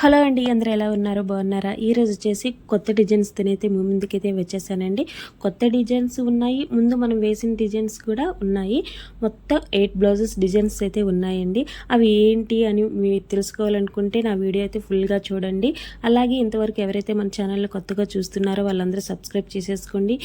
Hello అండి అందరూ ఎలా ఉన్నారు? బాగున్నారా? ఈరోజు వచ్చేసి కొత్త డిజైన్స్ తినైతే మీ ముందుకైతే వచ్చేసానండి. కొత్త డిజైన్స్ ఉన్నాయి ముందు మనం వేసిన డిజైన్స్ కూడా ఉన్నాయి. మొత్తం ఎయిట్ బ్లౌజెస్ డిజైన్స్ అయితే ఉన్నాయండి. అవి ఏంటి అని మీరు తెలుసుకోవాలనుకుంటే నా వీడియో అయితే ఫుల్గా చూడండి. అలాగే ఇంతవరకు ఎవరైతే మన ఛానల్లో కొత్తగా చూస్తున్నారో వాళ్ళందరూ సబ్స్క్రైబ్ చేసేసుకోండి.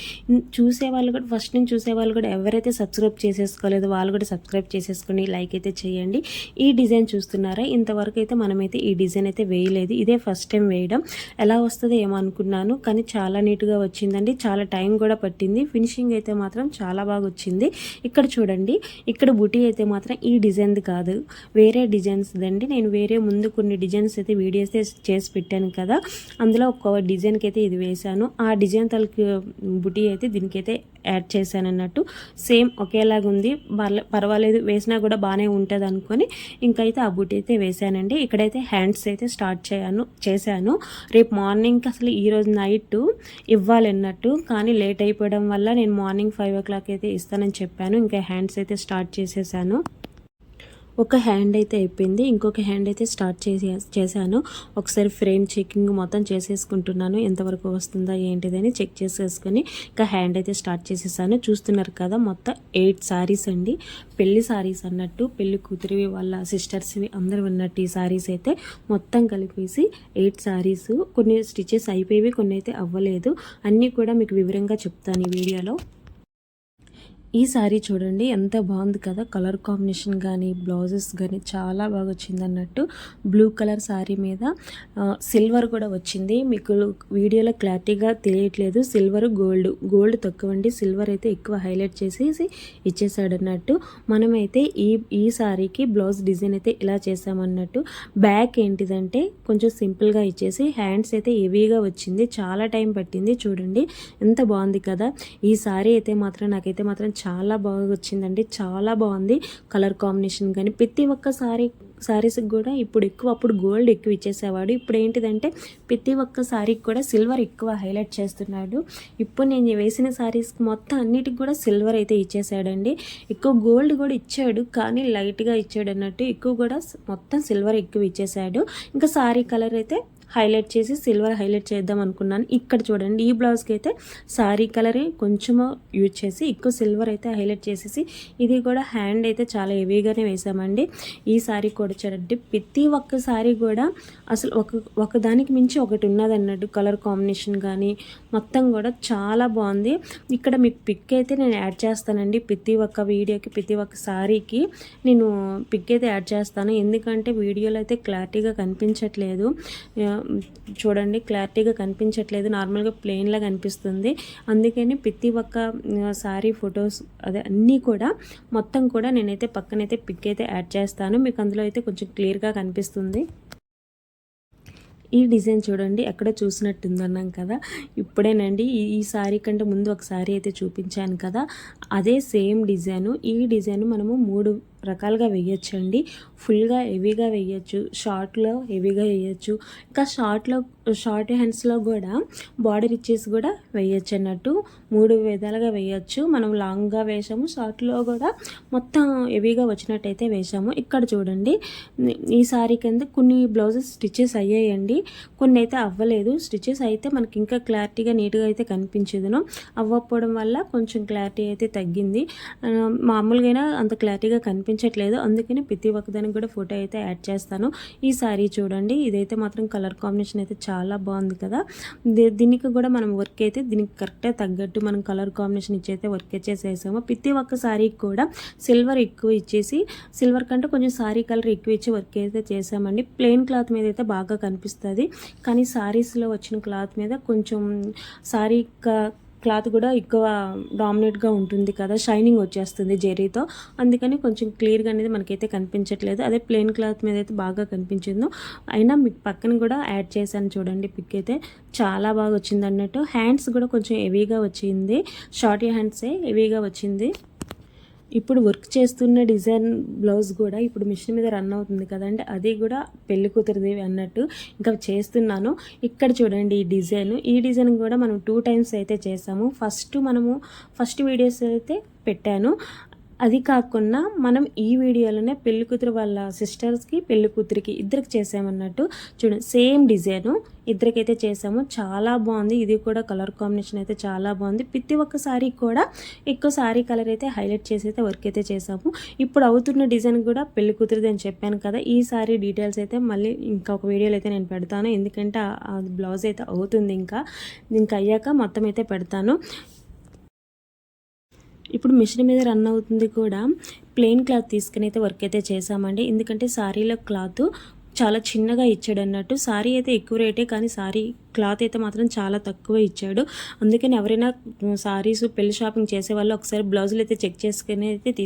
చూసే వాళ్ళు కూడా ఫస్ట్ నుంచి చూసే వాళ్ళు కూడా ఎవరైతే సబ్స్క్రైబ్ చేసేసుకోలేదో వాళ్ళు కూడా సబ్స్క్రైబ్ చేసేసుకోండి లైక్ అయితే చేయండి. ఈ డిజైన్ చూస్తున్నారా? ఇంతవరకు అయితే మనమైతే ఈ డిజైన్ అయితే వేయలేదు. ఇదే ఫస్ట్ టైం వేయడం. ఎలా వస్తుందో ఏమో అనుకున్నాను కానీ చాలా నీట్గా వచ్చిందండి. చాలా టైం కూడా పట్టింది. ఫినిషింగ్ అయితే మాత్రం చాలా బాగా వచ్చింది. ఇక్కడ చూడండి ఇక్కడ బుటీ అయితే మాత్రం ఈ డిజైన్ది కాదు. వేరే డిజైన్స్ అండి. నేను వేరే ముందు కొన్ని డిజైన్స్ అయితే వీడియోస్ అయితే చేసి పెట్టాను కదా. అందులో ఒక డిజైన్కి అయితే ఇది వేశాను. ఆ డిజైన్ తలకి బుటీ అయితే దీనికైతే యాడ్ చేశాను అన్నట్టు. సేమ్ ఒకేలాగా ఉంది. పర్వాలేదు. వేసినా కూడా బాగానే ఉంటుంది అనుకొని ఇంకైతే ఆ బుటీ అయితే వేసానండి ఇక్కడైతే హ్యాండ్స్ అయితే స్టార్ట్ స్టార్ట్ చేయను చేశాను. రేపు మార్నింగ్ అసలు ఈరోజు నైట్ ఇవ్వాలన్నట్టు కానీ లేట్ అయిపోవడం వల్ల నేను మార్నింగ్ ఫైవ్ ఓ క్లాక్ అయితే ఇస్తానని చెప్పాను. ఇంకా హ్యాండ్స్ అయితే స్టార్ట్ చేసేసాను. ఒక హ్యాండ్ అయితే అయిపోయింది. ఇంకొక హ్యాండ్ అయితే స్టార్ట్ చేసి చేశాను. ఒకసారి ఫ్రేమ్ చెకింగ్ మొత్తం చేసేసుకుంటున్నాను. ఎంతవరకు వస్తుందా ఏంటిదని చెక్ చేసేసుకొని ఇంకా హ్యాండ్ అయితే స్టార్ట్ చేసేసాను. చూస్తున్నారు కదా మొత్తం ఎయిట్ సారీస్ అండి. పెళ్ళి సారీస్ అన్నట్టు పెళ్ళి కూతురివి వాళ్ళ సిస్టర్స్వి అందరు ఉన్నట్టు ఈ సారీస్ అయితే మొత్తం కలిపేసి ఎయిట్ సారీస్ కొన్ని స్టిచెస్ అయిపోయేవి కొన్ని అయితే అవ్వలేదు. అన్నీ కూడా మీకు వివరంగా చెప్తాను ఈ వీడియోలో. ఈ సారీ చూడండి ఎంత బాగుంది కదా. కలర్ కాంబినేషన్ కానీ బ్లౌజెస్ కానీ చాలా బాగా వచ్చింది అన్నట్టు బ్లూ కలర్ సారీ మీద సిల్వర్ కూడా వచ్చింది. మీకు వీడియోలో క్లారిటీగా తెలియట్లేదు. సిల్వర్ గోల్డ్ గోల్డ్ తక్కువ అండి సిల్వర్ అయితే ఎక్కువ హైలైట్ చేసేసి ఇచ్చేసాడన్నట్టు. మనమైతే ఈ ఈ సారీకి బ్లౌజ్ డిజైన్ అయితే ఇలా చేసామన్నట్టు. బ్యాక్ ఏంటిదంటే కొంచెం సింపుల్గా ఇచ్చేసి హ్యాండ్స్ అయితే హెవీగా వచ్చింది. చాలా టైం పట్టింది చూడండి. ఎంత బాగుంది కదా. ఈ సారీ అయితే మాత్రం నాకైతే మాత్రం చాలా బాగా వచ్చిందండి. చాలా బాగుంది. కలర్ కాంబినేషన్ కానీ ప్రతి ఒక్క సారీ శారీస్కి కూడా ఇప్పుడు ఎక్కువ అప్పుడు గోల్డ్ ఎక్కువ ఇచ్చేసేవాడు. ఇప్పుడు ఏంటిదంటే ప్రతి ఒక్క శారీకి కూడా సిల్వర్ ఎక్కువ హైలైట్ చేస్తున్నాడు. ఇప్పుడు నేను వేసిన శారీస్కి మొత్తం అన్నిటికి కూడా సిల్వర్ అయితే ఇచ్చేసాడండి. ఎక్కువ గోల్డ్ కూడా ఇచ్చాడు కానీ లైట్గా ఇచ్చాడు అన్నట్టు ఎక్కువ కూడా మొత్తం సిల్వర్ ఎక్కువ ఇచ్చేసాడు. ఇంకా శారీ కలర్ అయితే హైలైట్ చేసి సిల్వర్ హైలైట్ చేద్దాం అనుకున్నాను. ఇక్కడ చూడండి ఈ బ్లౌజ్కి అయితే సారీ కలర్ కొంచెము యూజ్ చేసి ఎక్కువ సిల్వర్ అయితే హైలైట్ చేసేసి ఇది కూడా హ్యాండ్ అయితే చాలా హెవీగానే వేసామండి. ఈ సారీ కూడా చూడండి ప్రతి ఒక్క సారీ కూడా అసలు ఒక ఒకదానికి మించి ఒకటి ఉన్నది అన్నట్టు కలర్ కాంబినేషన్ కానీ మొత్తం కూడా చాలా బాగుంది. ఇక్కడ మీకు పిక్ అయితే నేను యాడ్ చేస్తానండి ప్రతి ఒక్క వీడియోకి ప్రతి ఒక్క సారీకి నేను పిక్ అయితే యాడ్ చేస్తాను. ఎందుకంటే వీడియోలో అయితే క్లారిటీగా కనిపించట్లేదు. చూడండి క్లారిటీగా కనిపించట్లేదు. నార్మల్గా ప్లెయిన్లా కనిపిస్తుంది అందుకని ప్రతి ఒక్క సారీ ఫొటోస్ అదే అన్నీ కూడా మొత్తం కూడా నేనైతే పక్కనైతే పిక్ అయితే యాడ్ చేస్తాను. మీకు అందులో అయితే కొంచెం క్లియర్గా కనిపిస్తుంది. ఈ డిజైన్ చూడండి ఎక్కడ చూసినట్టుంది అన్నాం కదా. ఇప్పుడేనండి ఈ ఈ కంటే ముందు ఒక శారీ అయితే చూపించాను కదా. అదే సేమ్ డిజైను. ఈ డిజైన్ మనము మూడు రకాలుగా వేయచ్చండి. ఫుల్గా హెవీగా వేయచ్చు. షార్ట్లో హెవీగా వేయచ్చు. ఇంకా షార్ట్లో షార్ట్ హ్యాండ్స్లో కూడా బార్డర్ ఇచ్చేసి కూడా వేయచ్చు అన్నట్టు. మూడు విధాలుగా వేయచ్చు. మనం లాంగ్గా వేసాము షార్ట్లో కూడా మొత్తం హెవీగా వచ్చినట్టయితే వేసాము ఇక్కడ చూడండి ఈ సారీ కింద కొన్ని బ్లౌజెస్ స్టిచెస్ అయ్యాయండి. కొన్ని అయితే అవ్వలేదు. స్టిచ్చెస్ అయితే మనకి ఇంకా క్లారిటీగా నీట్గా అయితే కనిపించేదును. అవ్వకపోవడం వల్ల కొంచెం క్లారిటీ అయితే తగ్గింది. మామూలుగా అంత క్లారిటీగా కనిపించట్లేదు. అందుకని ప్రతి ఒక్కదానికి కూడా ఫోటో అయితే యాడ్ చేస్తాను. ఈ సారీ చూడండి ఇదైతే మాత్రం కలర్ కాంబినేషన్ అయితే చాలా చాలా బాగుంది కదా. దీనికి కూడా మనం వర్క్ అయితే దీనికి కరెక్ట్గా తగ్గట్టు మనం కలర్ కాంబినేషన్ ఇచ్చి అయితే వర్క్ చేసేసాము. ప్రతి ఒక్క శారీకి కూడా సిల్వర్ ఎక్కువ ఇచ్చేసి సిల్వర్ కంటే కొంచెం శారీ కలర్ ఎక్కువ ఇచ్చి వర్క్ అయితే చేసామండి. ప్లెయిన్ క్లాత్ మీద అయితే బాగా కనిపిస్తుంది. కానీ శారీస్లో వచ్చిన క్లాత్ మీద కొంచెం శారీ క- క్లాత్ కూడా ఎక్కువ డామినేట్గా ఉంటుంది కదా షైనింగ్ వచ్చేస్తుంది జెరీతో. అందుకని కొంచెం క్లియర్గా అనేది మనకైతే కనిపించట్లేదు. అదే ప్లెయిన్ క్లాత్ మీద అయితే బాగా కనిపించిందో. అయినా మీకు పక్కన కూడా యాడ్ చేశాను చూడండి పిక్ అయితే. చాలా బాగా వచ్చింది అన్నట్టు. హ్యాండ్స్ కూడా కొంచెం హెవీగా వచ్చింది. షార్ట్ హ్యాండ్సే హెవీగా వచ్చింది. ఇప్పుడు వర్క్ చేస్తున్న డిజైన్ బ్లౌజ్ కూడా ఇప్పుడు మిషన్ మీద రన్ అవుతుంది కదండి. అది కూడా పెళ్ళి కూతురుది అన్నట్టు ఇంకా చేస్తున్నాను. ఇక్కడ చూడండి ఈ డిజైన్ ఈ డిజైన్ కూడా మనం టూ టైమ్స్ అయితే చేసాము. ఫస్ట్ మనము ఫస్ట్ వీడియోస్ అయితే పెట్టాను. అది కాకుండా మనం ఈ వీడియోలోనే పెళ్ళి కూతురు వాళ్ళ సిస్టర్స్కి పెళ్ళి కూతురికి ఇద్దరికి చేసామన్నట్టు చూడండి. Same design. ఇద్దరికైతే చేసాము. చాలా బాగుంది. ఇది కూడా కలర్ కాంబినేషన్ అయితే చాలా బాగుంది. ప్రతి ఒక్క సారీ కూడా ఎక్కువ సారీ కలర్ అయితే హైలైట్ చేసి అయితే వర్క్ అయితే చేసాము. ఇప్పుడు అవుతున్న డిజైన్ కూడా పెళ్ళి కూతురుది అని చెప్పాను కదా ఈ సారీ డీటెయిల్స్ అయితే మళ్ళీ ఇంకొక వీడియోలో అయితే నేను పెడతాను. ఎందుకంటే బ్లౌజ్ అయితే అవుతుంది ఇంకా. ఇంకా అయ్యాక మొత్తం అయితే పెడతాను. ఇప్పుడు మిషన్ మీద రన్ అవుతుంది కూడా. ప్లెయిన్ క్లాత్ తీసుకుని అయితే వర్క్ అయితే చేసామండి ఎందుకంటే సారీలో క్లాత్ చాలా చిన్నగా ఇచ్చాడు అన్నట్టు సారీ అయితే ఎక్కువ రేటే కానీ సారీ క్లాత్ అయితే మాత్రం చాలా తక్కువ ఇచ్చాడు. అందుకని ఎవరైనా సారీస్ పెళ్ళి షాపింగ్ చేసే వాళ్ళు ఒకసారి బ్లౌజులు అయితే చెక్ చేసుకుని అయితే తీసి